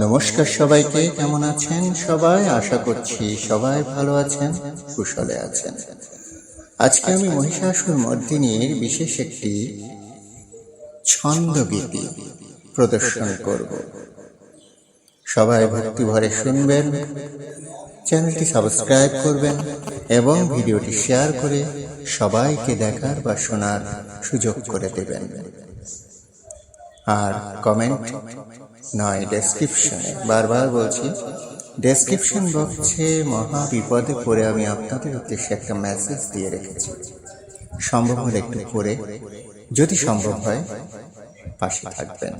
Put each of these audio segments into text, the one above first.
নমস্কার সবাইকে, কেমন আছেন সবাই? আশা করছি সবাই ভালো আছেন, কুশলে আছেন। আজকে আমি মহিষাসুর মর্দিনীর বিশেষ একটি ছন্দগীতি প্রদর্শন করব। সবাই ভক্তি ভরে শুনবেন, চ্যানেলটি সাবস্ক্রাইব করবেন এবং ভিডিওটি শেয়ার করে সবাইকে দেখার বা শোনার সুযোগ করে দেবেন। আর কমেন্ট নয় ডেসক্রিপশনে বারবার বলছি ডেসক্রিপশন বক্সে মহা বিপদে পড়ে আমি আপনাদের উদ্দেশ্যে একটা মেসেজ দিয়ে রেখেছি। সম্ভব হলে একটু পড়ে। যদি সম্ভব হয়, পাশে থাকবেন।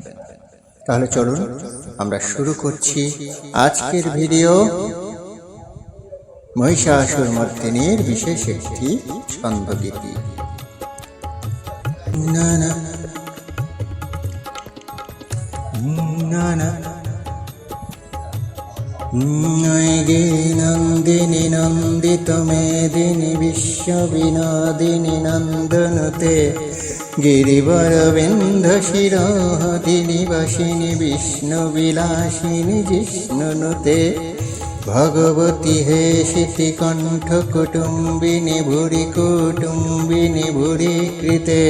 তাহলে চলুন, আমরা শুরু করছি আজকের ভিডিও। মহিষাসুর মর্দিনীর বিশেষ একটি ছন্দগীতি না না। ಜ್ಞಾನ गे नन्दिनि नन्दितमेदिनि विश्वविनादिनि नन्दनुते गिरिवरविन्धशिरोहदिनिवशिनि विष्णुविलासिनि जिष्णुनुते কুটুম্বিনী ভুরি কুটুম্বিনী ভুরি কৃতে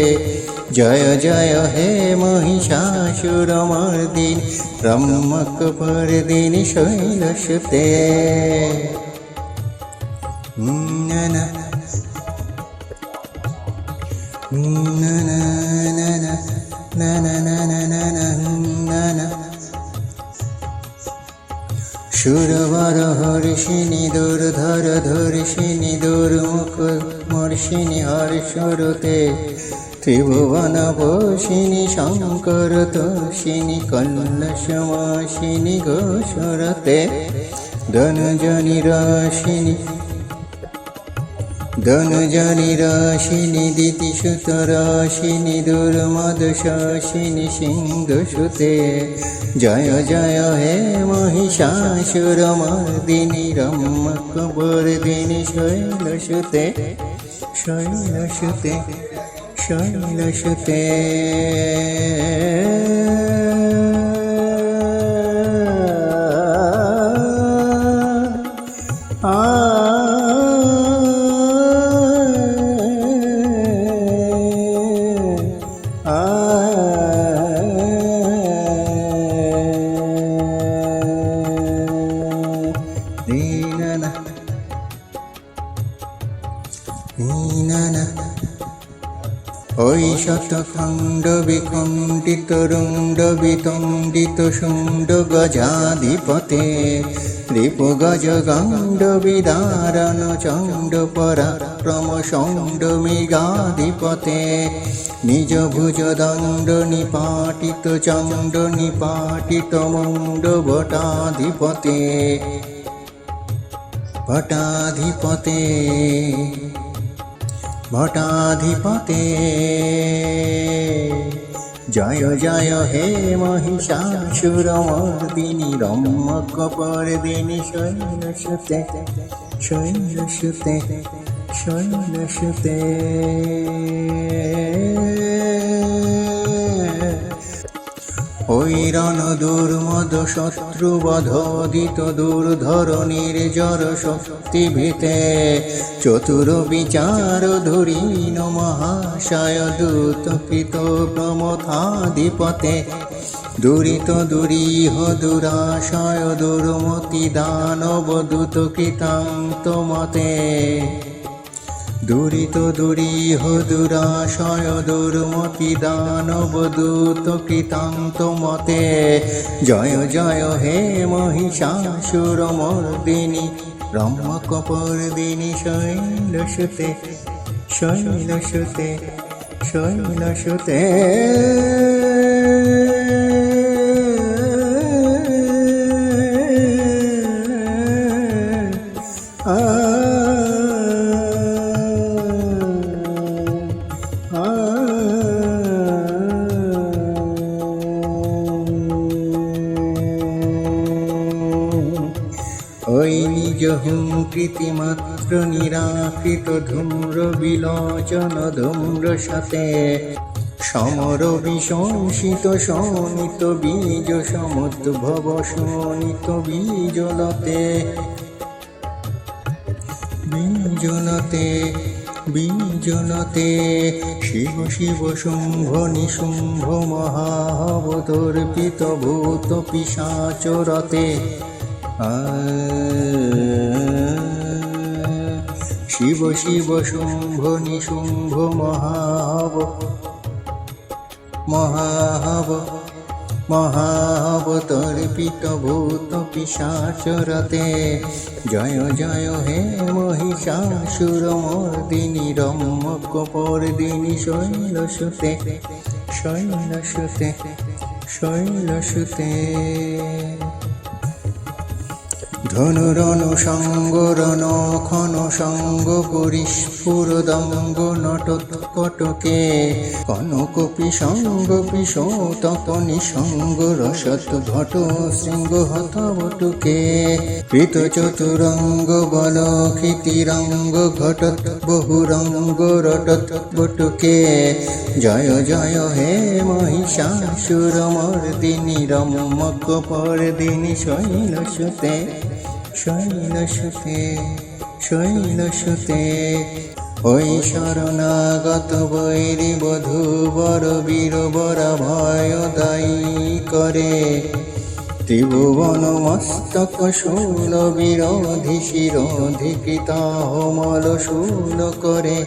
জয় জয় হে মহিষাসুর মর্দিন ব্রহ্মক পরদিনী শৈলসুতে না না না না না না না না না না সুরবর হর্ষিণী দুর্ধর ধর্ষিণী দুর্মুখ মর্ষিণী সুরতে ত্রিভুবন বসিনী শঙ্কর তোষিনী কল্লসমাসিনী ঘোষরতে ধনজনী রসিনী ধনজনী রসিনী দিতি সুত রসিনী দুর্মদ শসিনী সিংহ সুতে জয় জয়, হে মহিষাসুর মর্দিনী রম্মক বর্দিনী শৈল সুতে শৈল সুতে শৈল সুতে শতখণ্ড বিখণ্ডিত রুণ্ড বিতণ্ডিত শুণ্ড গজাধিপতে রিপ গজ গণ্ড বিদারণ চণ্ড পরাক্রম চণ্ড মৃগাধিপতে নিজ ভুজ দণ্ড নিপাটিত চণ্ড নিপাটিত মুণ্ড ভটাধিপতে ভটাধিপতে ভটাধিপতে জয় জয় হে মহিষাসুর মর্দিনী সুতে পরদিনী শৈলসুতে শৈলসুতে শৈলসুতে ওই রণ শত্রু বধোদিত দুর্ধরণীর জর শক্তি ভীতে চতুর বিচার ধরীন মহাশয় দূত কৃত প্রমথাধিপতে। দুরিত দুরিহ দুরাশয় দুর্মতি দানব দূত কৃতান্ত মতে দুরিত দুরীহ দুরাশয় দুর্মপিদানবদূত কৃতান্ত মতে জয় জয় হে মহিষাসুর মর্দিনী রমকপর দিনী শৈল সুতে শৈল সুতে শৈল সুতে আ uh -huh. হুঙ্কৃতি মাত্র নিরাকৃত ধূম্র বিলোচন ধূম্র সাথে। সমর বিশংসিত শোণিত বীজ সমুদ্ভব শোণিত বীজলতে বীজলতে বীজলতে শিব শিব শুম্ভ নিশুম্ভ মহাবতর্পিত ভূত পিসাচরতে আ শিব শিব শুম্ভ নিশুম্ভ মহাব। মহাব মহাবতর্পিত ভূত পিসাচরতে জয় জয় হে মহিষাসুর মর্দিনী রম্যক পরদিনী শৈলসুতে শৈলসুতে শৈলসুতে ধনুরনু সঙ্গরণ খন সঙ্গ পরিস্ফুর দঙ্গ নটৎকটকে কনকপি সঙ্গ পিশোতক নিসঙ্গ রসত ঘট শৃঙ্গ হত বটুকে কৃত চতুরঙ্গ বল ক্ষিতিরঙ্গ ঘটত বহুরঙ্গ রটত বটুকে জয় জয়, হে মহিষাসুর মর্দিনী রম্যক পরদিনী শৈলসুতে শৈলসুতে শৈলসুতে, ওই শরণাগত বৈরি বধূ বর বীর বর ভয় দায়ী করে। ত্রিভুবন মস্তক শূল বিরোধী শিরোধি কৃতাহমল শূল করে।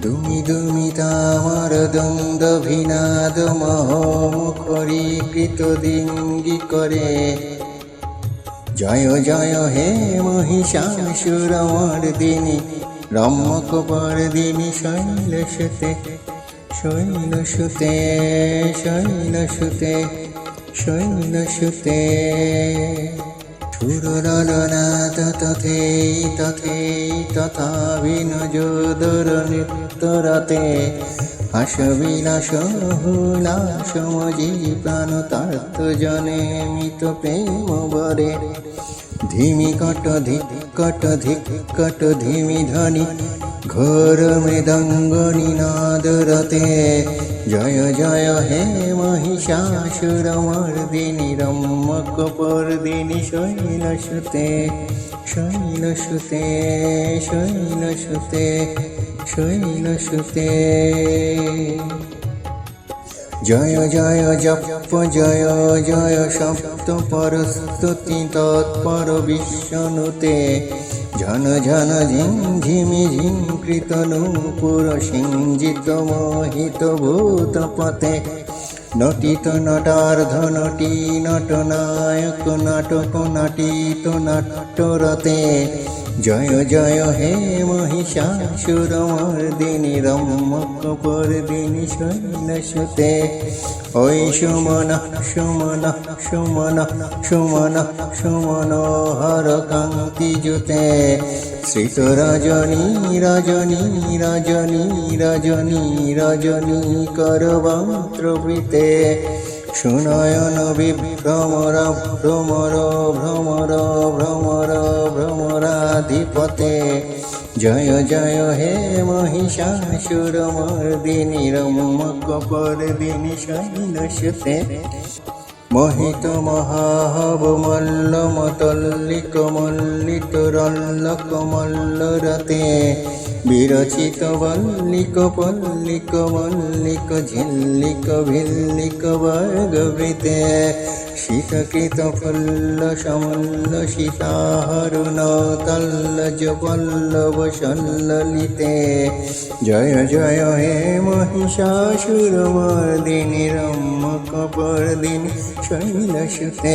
দুমি দুমি তামার দ্বন্দ্ব ভিনাদ মহ মহমুখরি কৃত দিঙ্গি করে। জয় জয় হে মহিষাসুর মর্দিনী শৈল সুতে শৈলসুতে শৈলসুতে শৈলসুতে শৈলসুতে। তথেই তথেই তথা বিনযোদর নিত্যরতে হাস বিলাস হুলাসমজি প্রাণ তার্ত জনে মিত প্রেম বরে ধিমি কট ধিক কট ধিক কট ধিমি ধ্বনি ঘোর মৃদঙ্গ নিনাদরতে জয় জয় হে মহিষাসুর মর্দিনী রম্যক পরদিনী শৈলসুতে শৈলসুতে শৈলসুতে শৈলসুতে জয় জয়, জপ, জয় জয় সপ্ত পরস্তুতি তৎপর বিশ্বনুতে ঝন ঝন ঝিমঝিমি ঝিঙ্কৃত নূপুর সিঞ্জিত মোহিত ভূতপতে নটিত নটার্ধ নটি নটনায়ক নাটক নাটিত নাট্যরতে জয় জয় হে মহিষাসুর মর্দিনী রম্যক পরদিনী শৈলসুতে ওই সুমন সুমন সুমন সুমন সুমন হর কান্তি জুতে। শ্রিত রজনী রজনী রজনী রজনী রজনী করবন্ত্রবৃতে সুনয়ন বিভ্রমর ভ্রমর ভ্রমর ভ্রমর ভ্রমরাধিপতে। জয় জয় হে মহিষাসুর মর্দিনী রম্যক সৈন্য শৈলসুতে মোহিত মহাহব মল্ল মতল্লিক মল্লিত রল্লক মল্ল রতে। বিরচিত বল্লিক পল্লিক মল্লিক ঝিল্লিক ভিল্লিক বর্গবৃতে। শীতকৃত ফুল্ল সমল্ল সীতাহরুণ তল্লজ পল্লব সল্ললিতে জয় জয়, হে মহিষাসুরমর্দিনী মর্দিনী রম্যক পরদিনী শৈলসুতে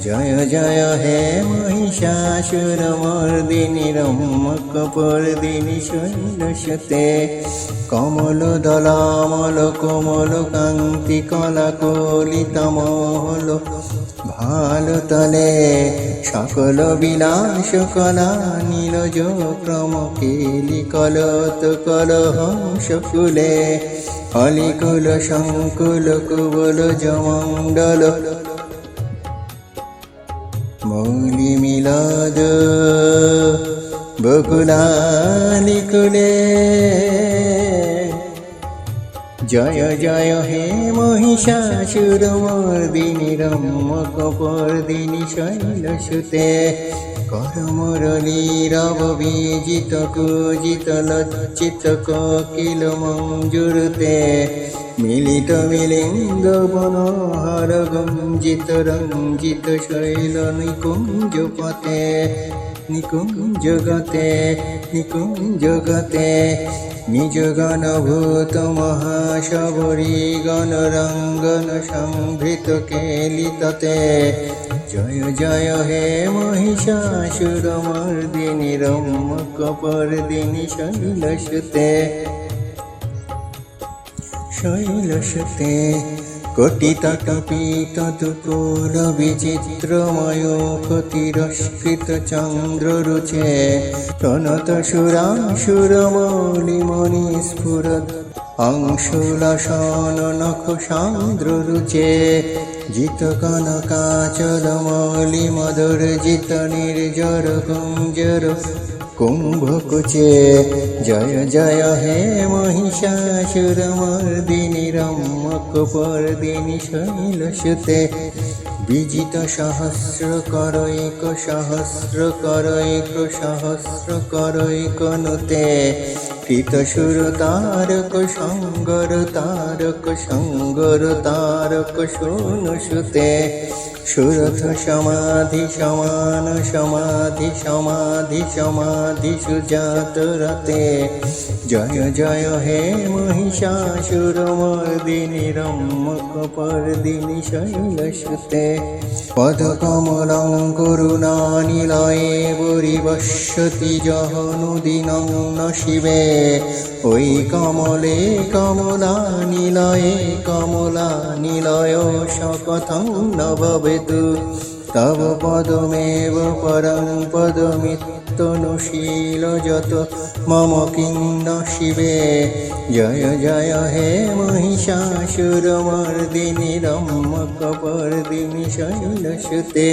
কলা সুতে সুতে জয় জয় হে মহিষাসুর মর্দিনী রম্মক পর্দিনী শৈলসতে কমল দলামল কোমল কান্তি কলা কলিতমল ভালো তলে সকল বিলাস, কলা, নীলজ ক্রম কেলি কলত কল হংস ফুলে। অলিকুল সংকুল কুবল জমণ্ডল মৌলি মিলাদ বকুলালি কুলে জয় জয় হে মহিষাসুর মর্দিনী রম্য কপর্দিনী শৈলসুতে কর মুরলী রব বিজিত কুজিত লজ্জিত কোকিল মঞ্জুরতে মিলিত মিলিঙ্গ মনোহর গঞ্জিত রঞ্জিত শৈল নিকুঞ্জ পথে, নিকুঞ্জ গতে নিকুঞ্জ গতে। নিজ গণভূত মহাশবরী গণরঙ্গন সংভৃত কেলিততে জয় জয় হে মহিষাসুর মর্দিনী রম্মক পর্দিনী শৈলসুতে শৈলসতে কোটি তটপি তদুকুল বিচিত্রময় ক্ষতিরস্কৃত চন্দ্র রুচে প্রণত সুরাসুর মৌলি মণি স্ফুরত অংশুলাসন নখ সান্দ্র রুচে জিত কনকাচল মৌলি মধুর জিত নির্জর কুঞ্জর কুম্ভকুচে। জয় জয় হে মহিষাসুর মর্দিনী রম্মক পর্দিনী শৈলসুতে বিজিত সহস্র করৈক সহস্র করৈক সহস্র করৈক নুতে। কৃত সুর তারক সঙ্গর তারক সঙ্গর তারক সুনুসুতে সুরথ সমাধি সমান, সমাধি সমাধি সমাধি সুজাত রতে জয় জয় হে মহিষাসুর মর্দিনী পর্দিনী শৈলসুতে পদ কমলং করুণা নিলয়ে বরিবশ্যতি জহনুদিনং ন শিবে। ওই কমলে কমলা নিলয়ে কমলা নিলয় নববেতু তব পদমেব পরং পদমিত্তনুশীল যত মম কিং ন শিবে জয় জয় হে মহিষাসুর মর্দিনী রম্মক পর্দিনী শৈলসুতে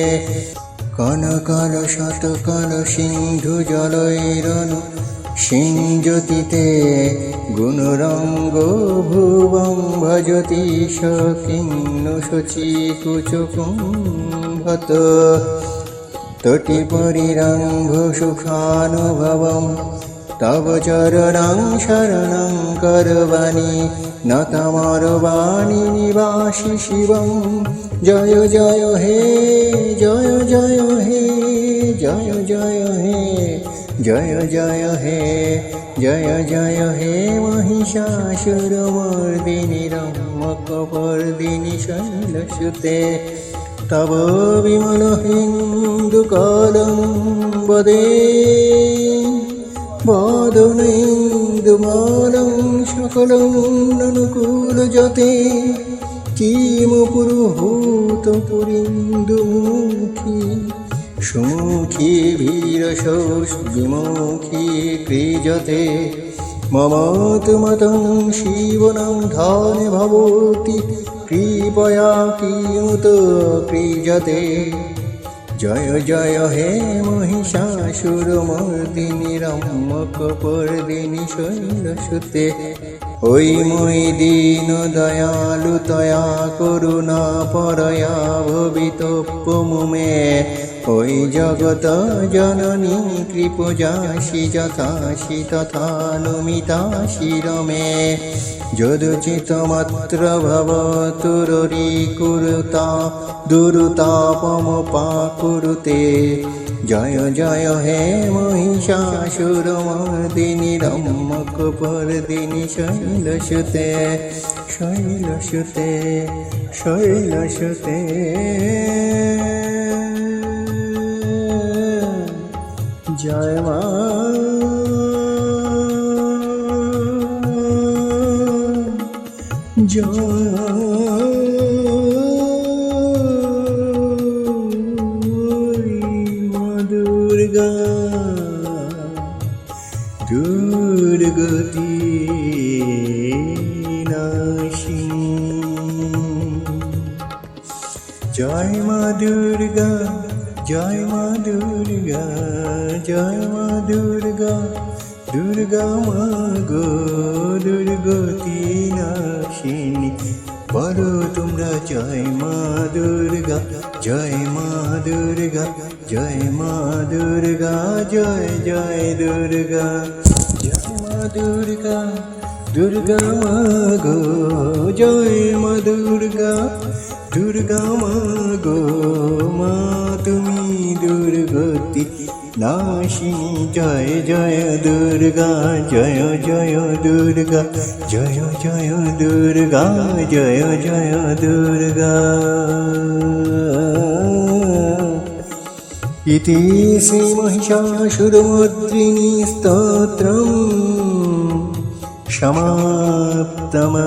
কনকল শতকল সিন্ধু জলৈরনু সিঞ্জতিতে গুণরঙ্গ ভুবং ভজতি সকিন্নু শচী কুচকুম্ভত। তটি পরিরঙ্গ সুখানুভবম তব চরণং শরণং করবাণী ন তমর বাণী নিবাসী শিবং জয় জয়, হে, জয় জয়, হে, জয় জয়, হে জয় জয় হে, জয় জয় হে মহিষাসুর মর্দিনী রম্মক পর্দিনী শৈলসুতে। তব বিমল হিন্দু কলম বদে বদনেন্দুমালং সকলং অনুকূল যতে। কিম পুরুহূত পুরিন্দুমুখী সুমুখী ভীরশোষ বিমুখী ক্রিজতে মম তুমতং শিবনং ধনে ভবতি কৃপয়া কিমুত ক্রিজতে জয় জয় হে মহিষাসুর মর্দিনী রম্মক পর্দিনী শৈলসুতে। ওই মই দীন দয়ালু তয়া করুণা পরয়া ভবিতোপমুমে ওই জগত জননী কৃপজাসি যথাসি তথানুমিতাসি রমে যদুচিত মাত্র ভব তুররি কুরুতা দুরুতাপমপা কুরুতে জয় জয় হে মহিষাসুর মর্দিনী রম্মক পর্দিনী শৈলসুতে শৈলসুতে শৈলসুতে জয় মা জয় দুর্গা দুর্গতি নাশিনী জয় মা দুর্গা জয় দুর্গা, জয় মা দুর্গা। দুর্গা মা গো, দুর্গতি নাশিনী। বলো তোমরা জয় মা দুর্গা, জয় মা দুর্গা, জয় মা দুর্গা, জয় জয় দুর্গা। জয় মা দুর্গা দুর্গা মা গো, জয় মা দুর্গা। দুর্গা মা গো মা তুমি দুর্গতি নাশিনী জয় জয় দুর্গা জয় জয় দুর্গা জয় জয় দুর্গা জয় জয় দুর্গা इति श्रीमहिषासुरमुद्रिणी स्तोत्रम् समाप्तम्